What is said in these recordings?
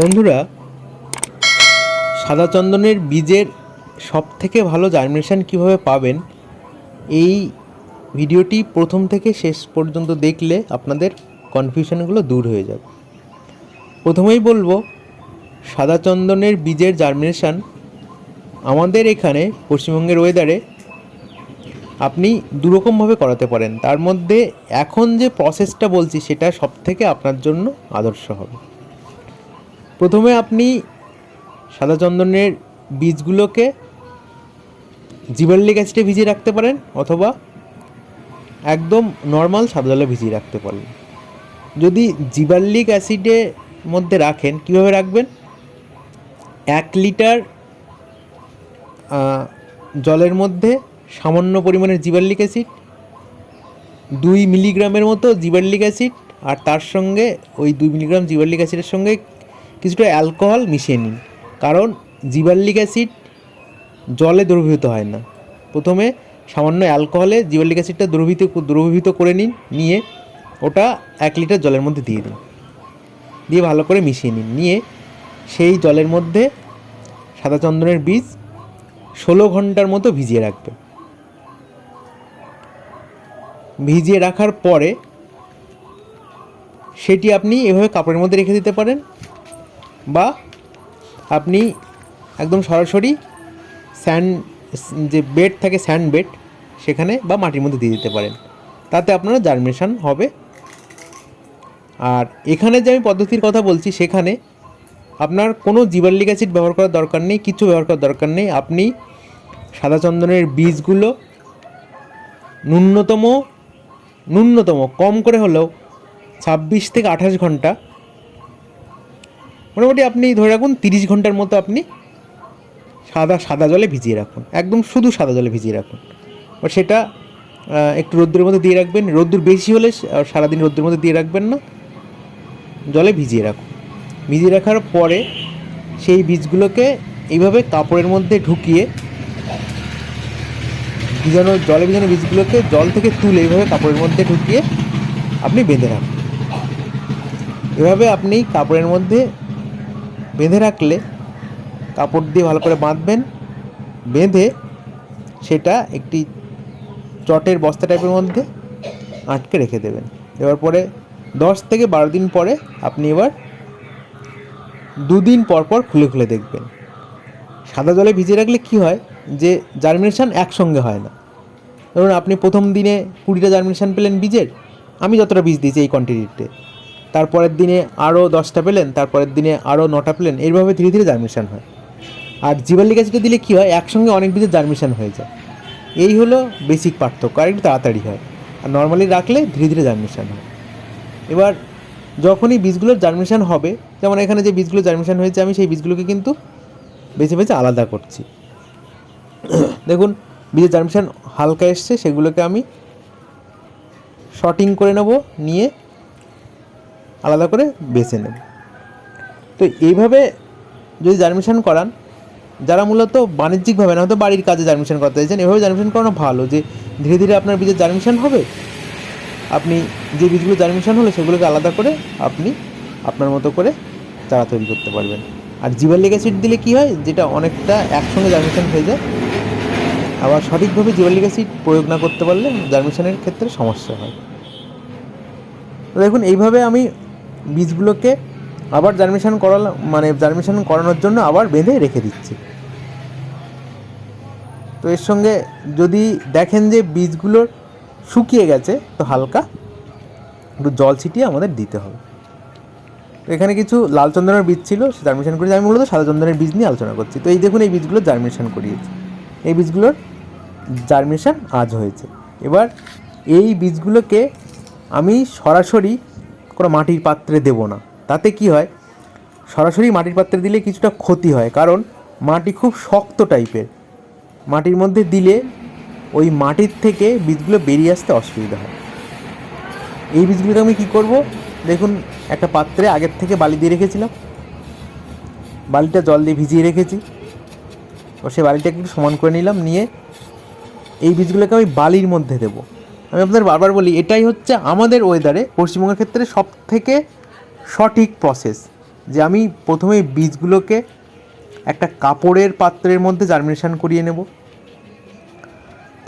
বন্ধুরা, সাদা চন্দনের বীজের সব থেকে ভালো জার্মিনেশান কীভাবে পাবেন, এই ভিডিওটি প্রথম থেকে শেষ পর্যন্ত দেখলে আপনাদের কনফিউশনগুলো দূর হয়ে যাবে। প্রথমেই বলব, সাদা চন্দনের বীজের জার্মিনেশন আমাদের এখানে পশ্চিমবঙ্গের ওয়েদারে আপনি দুরকমভাবে করাতে পারেন। তার মধ্যে এখন যে প্রসেসটা বলছি, সেটা সব থেকে আপনার জন্য আদর্শ হবে। প্রথমে আপনি সাদা চন্দনের বীজগুলোকে জিবার্লিক অ্যাসিডে ভিজিয়ে রাখতে পারেন অথবা একদম নর্মাল সাদা জলে ভিজিয়ে রাখতে পারেন। যদি জিবার্লিক অ্যাসিডের মধ্যে রাখেন, কীভাবে রাখবেন? এক লিটার জলের মধ্যে সামান্য পরিমাণের জিবার্লিক অ্যাসিড, দুই মিলিগ্রামের মতো জিবার্লিক অ্যাসিড, আর তার সঙ্গে ওই দুই মিলিগ্রাম জিবার্লিক অ্যাসিডের সঙ্গে কিছুটা অ্যালকোহল মিশিয়ে নিন। কারণ জিবার্লিক অ্যাসিড জলে দ্রবীভূত হয় না। প্রথমে সামান্য অ্যালকোহলে জিবার্লিক অ্যাসিডটা দ্রবীভূত দ্রবীভূত করে নিন, নিয়ে ওটা এক লিটার জলের মধ্যে দিয়ে দিন। দিয়ে ভালো করে মিশিয়ে নিন। নিয়ে সেই জলের মধ্যে সাদা চন্দনের বীজ ষোলো ঘণ্টার মতো ভিজিয়ে রাখবে। ভিজিয়ে রাখার পরে সেটি আপনি এভাবে কাপড়ের মধ্যে রেখে দিতে পারেন। বা আপনি একদম সরাসরি স্যান্ড, যে বেড থাকে স্যান্ড বেড, সেখানে বা মাটির মধ্যে দিয়ে দিতে পারেন। তাতে আপনার জার্মিনেশন হবে। আর এখানে যে আমি পদ্ধতির কথা বলছি, সেখানে আপনার কোনো জিবার্লিক অ্যাসিড ব্যবহার করার দরকার নেই, কিছু ব্যবহার করার দরকার নেই। আপনি সাদা চন্দনের বীজগুলো ন্যূনতম ন্যূনতম, কম করে হলেও ছাব্বিশ থেকে আঠাশ ঘণ্টা মোটামুটি আপনি ধরে রাখুন তিরিশ ঘণ্টার মতো আপনি সাদা সাদা জলে ভিজিয়ে রাখুন। একদম শুধু সাদা জলে ভিজিয়ে রাখুন। আর সেটা একটু রোদ্দুরের মধ্যে দিয়ে রাখবেন। রোদ্দুর বেশি হলে সারাদিন রোদ্দুরের মধ্যে দিয়ে রাখবেন না। জলে ভিজিয়ে রাখুন। ভিজিয়ে রাখার পরে সেই বীজগুলোকে এইভাবে কাপড়ের মধ্যে ঢুকিয়ে ভিজানো, জলে ভিজানো বীজগুলোকে জল থেকে তুলে এইভাবে কাপড়ের মধ্যে ঢুকিয়ে আপনি বেঁধে রাখুন। এভাবে আপনি কাপড়ের মধ্যে বেঁধে রাখলে কাপড় দিয়ে ভালো করে বাঁধবেন। বেঁধে সেটা একটি চটের বস্তা টাইপের মধ্যে আটকে রেখে দেবেন। দেওয়ার পরে দশ থেকে বারো দিন পরে আপনি এবার দুদিন পর পর খুলে খুলে দেখবেন। সাদা জলে ভিজিয়ে রাখলে কি হয়? যে জার্মিনেশন একসঙ্গে হয় না। ধরুন আপনি প্রথম দিনে কুড়িটা জার্মিনেশন পেলেন বীজের, আমি যতটা বীজ দিয়েছি এই কোয়ান্টিটিতে তারপরের দিনে আরও দশটা পেলেন, তারপরের দিনে আরও নটা পেলেন। এইভাবে ধীরে ধীরে জার্মিনেশন হয়। আর জিবালিক অ্যাসিডে দিলে কী হয়, একসঙ্গে অনেক বীজের জার্মিনেশন হয়ে যায়। এই হলো বেসিক পার্থক্য, আর একটু তাড়াতাড়ি হয়। আর নর্মালি রাখলে ধীরে ধীরে জার্মিনেশন হয়। এবার যখনই বীজগুলোর জার্মিনেশন হবে, যেমন এখানে যে বীজগুলো জার্মিনেশন হয়েছে, আমি সেই বীজগুলোকে কিন্তু বেছে বেছে আলাদা করছি। দেখুন, বীজের জার্মিনেশন হালকা এসছে, সেগুলোকে আমি শর্টিং করে নেব, নিয়ে আলাদা করে বেছে নেব। তো এইভাবে যদি জার্মিনেশন করান, যারা মূলত বাণিজ্যিকভাবে না, হয়তো বাড়ির কাজে জার্মিনেশন করতে চাইছেন, এভাবে জার্মিনেশন করানো ভালো যে ধীরে ধীরে আপনার বীজের জার্মিনেশন হবে। আপনি যে বীজগুলো জার্মিনেশন হলো, সেগুলোকে আলাদা করে আপনি আপনার মতো করে চারা তৈরি করতে পারবেন। আর জিবার্লিক অ্যাসিড দিলে কি হয়, যেটা অনেকটা একসঙ্গে জার্মিনেশন হয়ে যায়, আবার সঠিকভাবে জিবার্লিক অ্যাসিড প্রয়োগ না করতে পারলে জার্মিনেশনের ক্ষেত্রে সমস্যা হয়। দেখুন, এইভাবে আমি বীজগুলোকে আবার জার্মিনেশন করালাম মানে জার্মিনেশন করানোর জন্য আবার বেঁধে রেখে দিচ্ছি। তো এর সঙ্গে যদি দেখেন যে বীজগুলোর শুকিয়ে গেছে, তো হালকা একটু জল ছিটিয়ে আমাদের দিতে হবে। এখানে কিছু লাল চন্দনের বীজ ছিল, সে জার্মিনেশন করেছি। আমি মূলত সাদা চন্দনের বীজ নিয়ে আলোচনা করছি। তো এই দেখুন এই বীজগুলো জার্মিনেশন করিয়েছি। এই বীজগুলোর জার্মিনেশন আজ হয়েছে। এবার এই বীজগুলোকে আমি সরাসরি কোনো মাটির পাত্রে দেব না। তাতে কি হয়? সরাসরি মাটির পাত্রে দিলে কিছুটা ক্ষতি হয়, কারণ মাটি খুব শক্ত টাইপের। মাটির মধ্যে দিলে ওই মাটির থেকে বীজগুলো বেরিয়ে আসতে অসুবিধা হয়। এই বীজগুলোকে আমি কী করব? দেখুন, একটা পাত্রে আগের থেকে বালি দিয়ে রেখেছিলাম। বালিটা জল দিয়ে ভিজিয়ে রেখেছি। ও সেই বালিটাকে একটু সমান করে নিলাম, নিয়ে এই বীজগুলোকে আমি বালির মধ্যে দেবো। আমি আপনাদের বারবার বলি, এটাই হচ্ছে আমাদের ওয়েদারে পশ্চিমবঙ্গের ক্ষেত্রে সব থেকে সঠিক প্রসেস যে আমি প্রথমে বীজগুলোকে একটা কাপড়ের পাত্রের মধ্যে জার্মিনেশান করিয়ে নেব।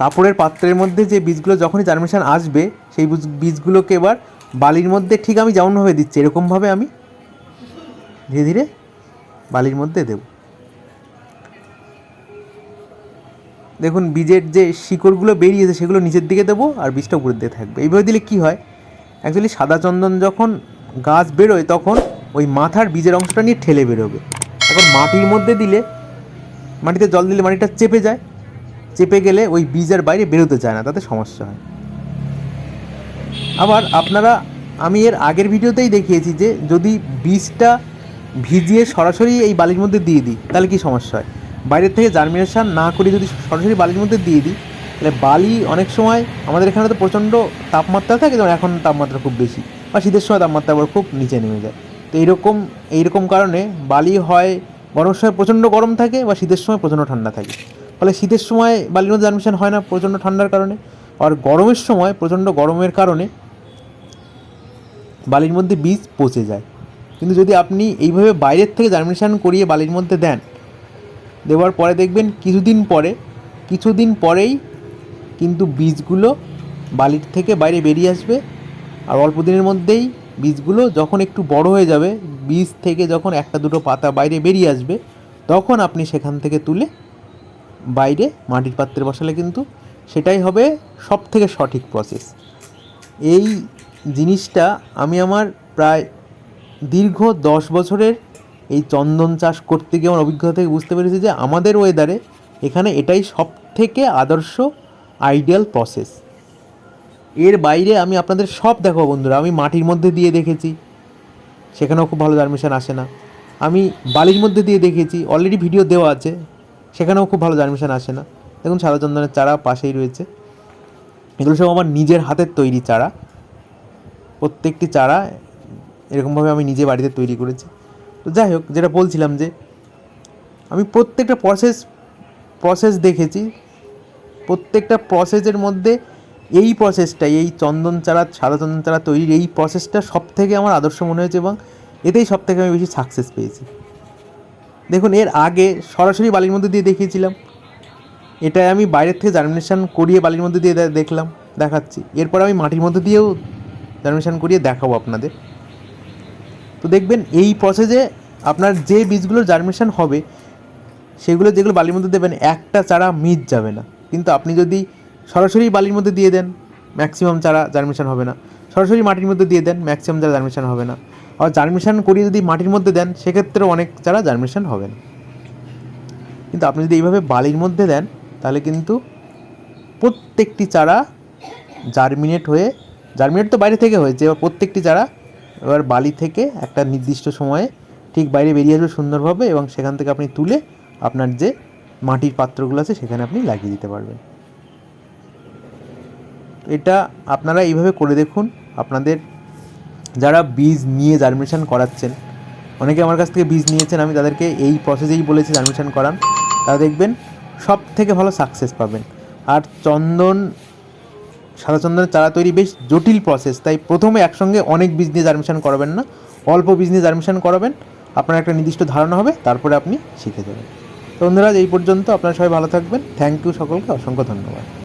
কাপড়ের পাত্রের মধ্যে যে বীজগুলো যখনই জার্মিনেশন আসবে, সেই বীজগুলোকে এবার বালির মধ্যে, ঠিক আমি যেমনভাবে দিচ্ছি, এরকমভাবে আমি ধীরে ধীরে বালির মধ্যে দেব। দেখুন, বীজের যে শিকড়গুলো বেরিয়েছে সেগুলো নিচের দিকে দেবো আর বীজটা উপরের দিকে থাকবে। এইভাবে দিলে কি হয়? অ্যাকচুয়ালি সাদা চন্দন যখন গাছ বেরোয় তখন ওই মাথার বীজের অংশটা নিয়ে ঠেলে বেরোবে। এখন মাটির মধ্যে দিলে, মাটিতে জল দিলে মাটিটা চেপে যায়। চেপে গেলে ওই বীজের বাইরে বেরোতে চায় না, তাতে সমস্যা হয়। আবার আপনারা, আমি এর আগের ভিডিওতেই দেখিয়েছি যে যদি বীজটা ভিজিয়ে সরাসরি এই বালির মধ্যে দিয়ে দিই, তাহলে কি সমস্যা হয়? বাইরের থেকে জার্মিনেশন না করে যদি সরাসরি বালির মধ্যে দিয়ে দিই, তাহলে বালি অনেক সময় আমাদের এখানে তো প্রচণ্ড তাপমাত্রা থাকে, যেমন এখন তাপমাত্রা খুব বেশি, বা শীতের সময় তাপমাত্রা আবার খুব নিচে নেমে যায়। তো এইরকম এইরকম কারণে বালি হয় গরমের সময় প্রচণ্ড গরম থাকে, বা শীতের সময় প্রচণ্ড ঠান্ডা থাকে। ফলে শীতের সময় বালির মধ্যে জার্মিনেশন হয় না প্রচণ্ড ঠান্ডার কারণে, আর গরমের সময় প্রচণ্ড গরমের কারণে বালির মধ্যে বীজ পচে যায়। কিন্তু যদি আপনি এইভাবে বাইরের থেকে জার্মিনেশন করিয়ে বালির মধ্যে দেন দেওয়ার পরে দেখবেন কিছুদিন পরে, কিছুদিন পরেই কিন্তু বীজগুলো বালির থেকে বাইরে বেরিয়ে আসবে আর অল্প দিনের মধ্যেই বীজগুলো যখন একটু বড় হয়ে যাবে, বীজ থেকে যখন একটা দুটো পাতা বাইরে বেরিয়ে আসবে, তখন আপনি সেখান থেকে তুলে বাইরে মাটির পাত্রে বসালে কিন্তু সেটাই হবে সব থেকে সঠিক প্রসেস এই জিনিসটা আমি আমার প্রায় দীর্ঘ দশ বছরের এই চন্দন চাষ করতে গিয়ে আমার অভিজ্ঞতা থেকে বুঝতে পেরেছি যে আমাদের ওয়েদারে এখানে এটাই সব থেকে আদর্শ আইডিয়াল প্রসেস এর বাইরে আমি আপনাদের সব দেখো বন্ধুরা। আমি মাটির মধ্যে দিয়ে দেখেছি, সেখানেও খুব ভালো জার্মিনেশন আসে না। আমি বালির মধ্যে দিয়ে দেখেছি অলরেডি ভিডিও দেওয়া আছে, সেখানেও খুব ভালো জার্মিনেশন আসে না। দেখুন সাদা চন্দনের চারা পাশেই রয়েছে। এগুলো সব আমার নিজের হাতের তৈরি চারা। প্রত্যেকটি চারা এরকমভাবে আমি নিজে বাড়িতে তৈরি করেছি। তো যাই হোক, যেটা বলছিলাম যে আমি প্রত্যেকটা প্রসেস প্রসেস দেখেছি। প্রত্যেকটা প্রসেসের মধ্যে এই প্রসেসটাই এই চন্দন চারা, সাদা চন্দন চারা তৈরির এই প্রসেসটা সব থেকে আমার আদর্শ মনে হয়েছে এবং এতেই সব থেকে আমি বেশি সাকসেস পেয়েছি। দেখুন, এর আগে সরাসরি বালির মধ্যে দিয়ে দেখিয়েছিলাম। এটাই আমি বাইরের থেকে জার্মিনেশন করিয়ে বালির মধ্যে দিয়ে দেখলাম, দেখাচ্ছি। এরপর আমি মাটির মধ্যে দিয়েও জার্মিনেশন করিয়ে দেখাবো আপনাদের। তো দেখবেন এই প্রসেসে আপনার যে বীজগুলো জার্মিনেশন হবে, সেগুলো যেগুলো বালির মধ্যে দেবেন, একটা চারা মিস যাবে না। কিন্তু আপনি যদি সরাসরি বালির মধ্যে দিয়ে দেন ম্যাক্সিমাম চারা জার্মিনেশন হবে না। সরাসরি মাটির মধ্যে দিয়ে দেন ম্যাক্সিমাম চারা জার্মিনেশন হবে না। আর জার্মিনেশন করিয়ে যদি মাটির মধ্যে দেন সেক্ষেত্রে অনেক চারা জার্মিনেশন হবে না। কিন্তু আপনি যদি এইভাবে বালির মধ্যে দেন, তাহলে কিন্তু প্রত্যেকটি চারা জার্মিনেট হয়ে জার্মিনেট তো বাইরে থেকে হয়েছে, এবার প্রত্যেকটি চারা এবার বালি থেকে একটা নির্দিষ্ট সময়ে ঠিক বাইরে বেরিয়ে আসবে সুন্দরভাবে এবং সেখান থেকে আপনি তুলে আপনার যে মাটির পাত্রগুলো আছে সেখানে আপনি লাগিয়ে দিতে পারবেন। এটা আপনারা এইভাবে করে দেখুন। আপনাদের যারা বীজ নিয়ে জার্মিনেশন করাচ্ছেন, অনেকে আমার কাছ থেকে বীজ নিয়েছেন, আমি তাদেরকে এই প্রসেসেই বলেছি জার্মিনেশন করান তারা দেখবেন সব থেকে ভালো সাকসেস পাবেন। আর চন্দন সাদা চন্দনের চারা তৈরি বেশ জটিল প্রসেস তাই প্রথমে একসঙ্গে অনেক বিজনেস অ্যাডমিশন করাবেন না, অল্প বিজনেস অ্যাডমিশন করাবেন, আপনার একটা নির্দিষ্ট ধারণা হবে, তারপরে আপনি শিখে যাবেন। তো বন্ধুরা এই পর্যন্ত, আপনারা সবাই ভালো থাকবেন থ্যাংক ইউ সকলকে, অসংখ্য ধন্যবাদ।